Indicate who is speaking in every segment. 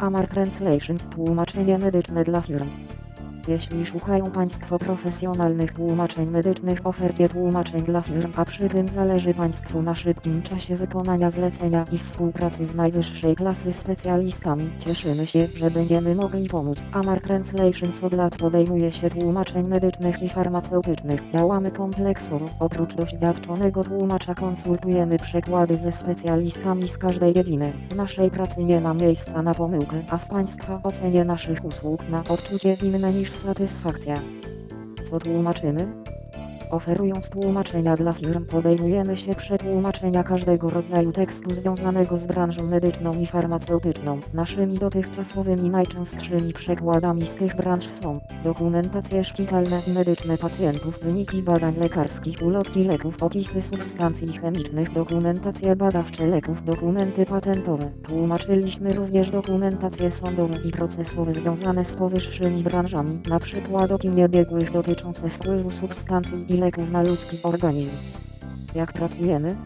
Speaker 1: Hammer Translations tłumaczenie medyczne dla firm. Jeśli szukają Państwo profesjonalnych tłumaczeń medycznych ofercie tłumaczeń dla firm, a przy tym zależy Państwu na szybkim czasie wykonania zlecenia i współpracy z najwyższej klasy specjalistami, cieszymy się, że będziemy mogli pomóc. Amar Translations od lat podejmuje się tłumaczeń medycznych i farmaceutycznych. Działamy kompleksowo. Oprócz doświadczonego tłumacza konsultujemy przekłady ze specjalistami z każdej dziedziny. W naszej pracy nie ma miejsca na pomyłkę, a w Państwa ocenie naszych usług na odczucie inne niż satysfakcja. Co tłumaczymy? Oferując tłumaczenia dla firm podejmujemy się przetłumaczenia każdego rodzaju tekstu związanego z branżą medyczną i farmaceutyczną. Naszymi dotychczasowymi najczęstszymi przekładami z tych branż są dokumentacje szpitalne i medyczne pacjentów, wyniki badań lekarskich, ulotki leków, opisy substancji chemicznych, dokumentacje badawcze leków, dokumenty patentowe. Tłumaczyliśmy również dokumentacje sądowe i procesowe związane z powyższymi branżami, przykład opinie biegłych dotyczące wpływu substancji i leków na ludzki organizm. Jak pracujemy?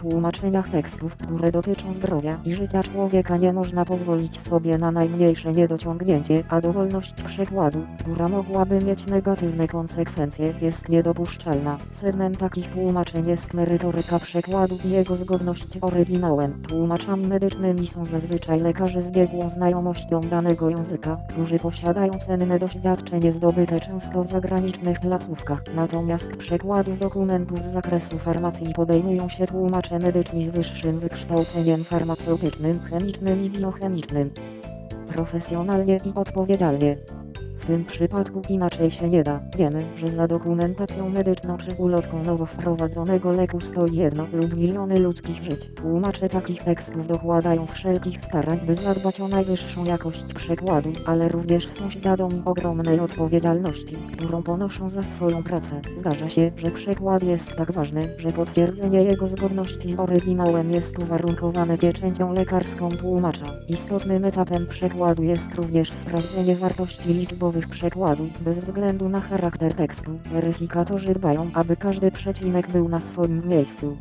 Speaker 1: Tłumaczeniach tekstów, które dotyczą zdrowia i życia człowieka nie można pozwolić sobie na najmniejsze niedociągnięcie, a dowolność przekładu, która mogłaby mieć negatywne konsekwencje, jest niedopuszczalna. Sednem takich tłumaczeń jest merytoryka przekładu i jego zgodność z oryginałem. Tłumaczami medycznymi są zazwyczaj lekarze z biegłą znajomością danego języka, którzy posiadają cenne doświadczenie zdobyte często w zagranicznych placówkach. Natomiast przekładów dokumentów z zakresu farmacji podejmują się tłumacze medyczni z wyższym wykształceniem farmaceutycznym, chemicznym i biochemicznym. Profesjonalnie i odpowiedzialnie. W tym przypadku inaczej się nie da. Wiemy, że za dokumentacją medyczną czy ulotką nowo wprowadzonego leku stoi jedno lub miliony ludzkich żyć. Tłumacze takich tekstów dokładają wszelkich starań, by zadbać o najwyższą jakość przekładu, ale również są świadomi ogromnej odpowiedzialności, którą ponoszą za swoją pracę. Zdarza się, że przekład jest tak ważny, że potwierdzenie jego zgodności z oryginałem jest uwarunkowane pieczęcią lekarską tłumacza. Istotnym etapem przekładu jest również sprawdzenie wartości bez względu na charakter tekstu. Weryfikatorzy dbają, aby każdy przecinek był na swoim miejscu.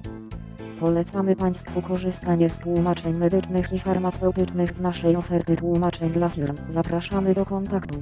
Speaker 1: Polecamy Państwu korzystanie z tłumaczeń medycznych i farmaceutycznych z naszej oferty tłumaczeń dla firm. Zapraszamy do kontaktu.